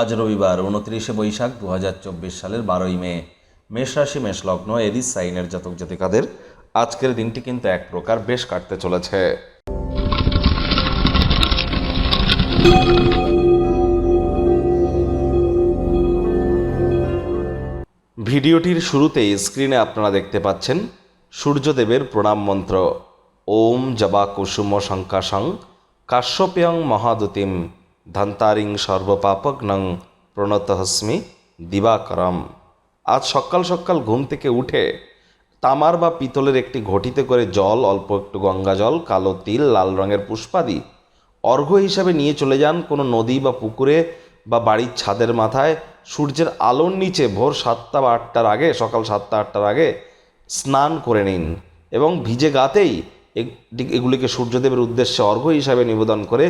আজ রবিবার উনত্রিশে বৈশাখ দু হাজার চব্বিশ সালের বারোই মে, মেষ রাশি, মেষ লগ্ন সাইনের জাতক জাতিকাদের আজকের দিনটি কিন্তু এক প্রকার বেশ কাটতে চলেছে। ভিডিওটির শুরুতেই স্ক্রিনে আপনারা দেখতে পাচ্ছেন সূর্যদেবের প্রণাম মন্ত্র। ওম জবা কুসুম শঙ্কাশং কাশ্যপেয়ং মহাদুতিম। ধন্তারিং সর্বপাপগ্নং প্রণতহস্মি দিবাকরম। আজ সকাল সকাল ঘুম থেকে উঠে তামার বা পিতলের একটি ঘটিতে করে জল, অল্প একটু গঙ্গা জল, কালো তিল, লাল রঙের পুষ্পাদি অর্ঘ্য হিসাবে নিয়ে চলে যান কোনো নদী বা পুকুরে বা বাড়ির ছাদের মাথায়। সূর্যের আলোর নিচে ভোর সাতটা বা আটটার আগে, সকাল সাতটা আটটার আগে স্নান করে নিন এবং ভিজে গাতেই এগুলিকে সূর্যদেবের উদ্দেশ্যে অর্ঘ্য হিসাবে নিবেদন করে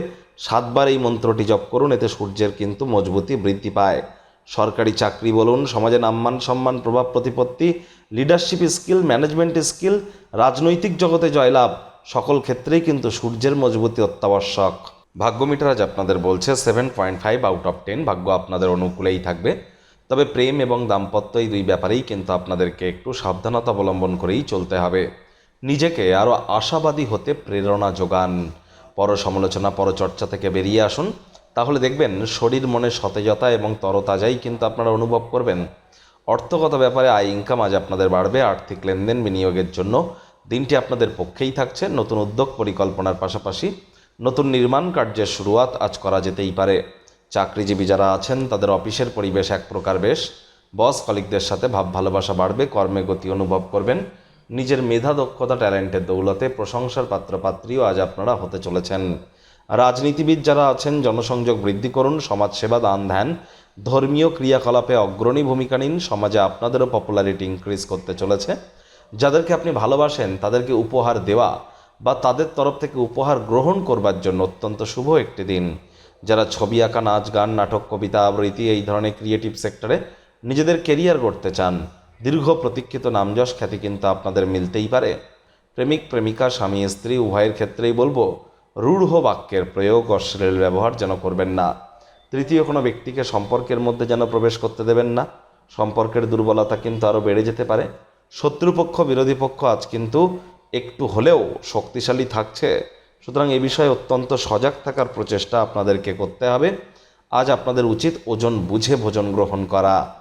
সাতবার এই মন্ত্রটি জপ করুন, এতে সূর্যের কিন্তু মজবুতি বৃদ্ধি পায়। সরকারি চাকরি বলুন সমাজে নাম্মান সম্মান, প্রভাব প্রতিপত্তি লিডারশিপ স্কিল ম্যানেজমেন্ট স্কিল রাজনৈতিক জগতে জয়লাভ, সকল ক্ষেত্রেই কিন্তু সূর্যের মজবুতি অত্যাবশ্যক। ভাগ্য মিটার আজ আপনাদের বলছে seven point five out of ten ভাগ্য আপনাদের অনুকূলেই থাকবে। তবে প্রেম এবং দাম্পত্য এই দুই ব্যাপারেই কিন্তু আপনাদেরকে একটু সাবধানতা অবলম্বন করেই চলতে হবে। নিজেকে আরও আশাবাদী হতে প্রেরণা যোগান। পর সমালোচনা পরচর্চা থেকে বেরিয়ে আসুন। তাহলে দেখবেন শরীর মনে সতেজতা এবং তরতাজাই কিন্তু আপনারা অনুভব করবেন। অর্থগত ব্যাপারে আয় ইনকাম আজ আপনাদের বাড়বে, আর্থিক লেনদেন বিনিয়োগের জন্য। দিনটি আপনাদের পক্ষেই থাকছে। নতুন উদ্যোগ, পরিকল্পনার পাশাপাশি নতুন নির্মাণ কার্যের শুরুয়াত আজ করা যেতেই পারে। চাকরিজীবী যারা আছেন, তাদের অফিসের পরিবেশ এক প্রকার বেশ। বস কলিকদের সাথে ভাব ভালোবাসা বাড়বে, কর্মে গতি অনুভব করবেন। নিজের মেধা দক্ষতা, ট্যালেন্টের দৌলতে প্রশংসার পাত্রপাত্রীও আজ আপনারা হতে চলেছেন। রাজনীতিবিদ যারা আছেন, জনসংযোগ বৃদ্ধি করুন, সমাজসেবা দান ধ্যান, ধর্মীয় ক্রিয়াকলাপে অগ্রণী ভূমিকা নিন, সমাজে আপনাদেরও পপুলারিটি ইনক্রিজ করতে চলেছে। যাদেরকে আপনি ভালোবাসেন, তাদেরকে উপহার দেওয়া বা তাদের তরফ থেকে উপহার গ্রহণ করবার জন্য অত্যন্ত শুভ একটি দিন। যারা ছবি আঁকা, নাচ, গান, নাটক, কবিতা, আবৃত্তি, এই ধরনের ক্রিয়েটিভ সেক্টরে নিজেদের কেরিয়ার গড়তে চান দীর্ঘ প্রতীক্ষিত নামযশ খ্যাতি কিন্তু আপনাদের মিলতেই পারে। প্রেমিক, প্রেমিকা, স্বামী, স্ত্রী, উভয়ের ক্ষেত্রেই বলব, রূঢ় বাক্যের প্রয়োগ অশ্লীল ব্যবহার যেন করবেন না। তৃতীয় কোনো ব্যক্তিকে সম্পর্কের মধ্যে যেন প্রবেশ করতে দেবেন না। সম্পর্কের দুর্বলতা কিন্তু আরও বেড়ে যেতে পারে। শত্রুপক্ষ, বিরোধী পক্ষ আজ কিন্তু একটু হলেও শক্তিশালী থাকছে। সুতরাং এ বিষয়ে অত্যন্ত সজাগ থাকার প্রচেষ্টা আপনাদেরকে করতে হবে। আজ আপনাদের উচিত ওজন বুঝে ভোজন গ্রহণ করা।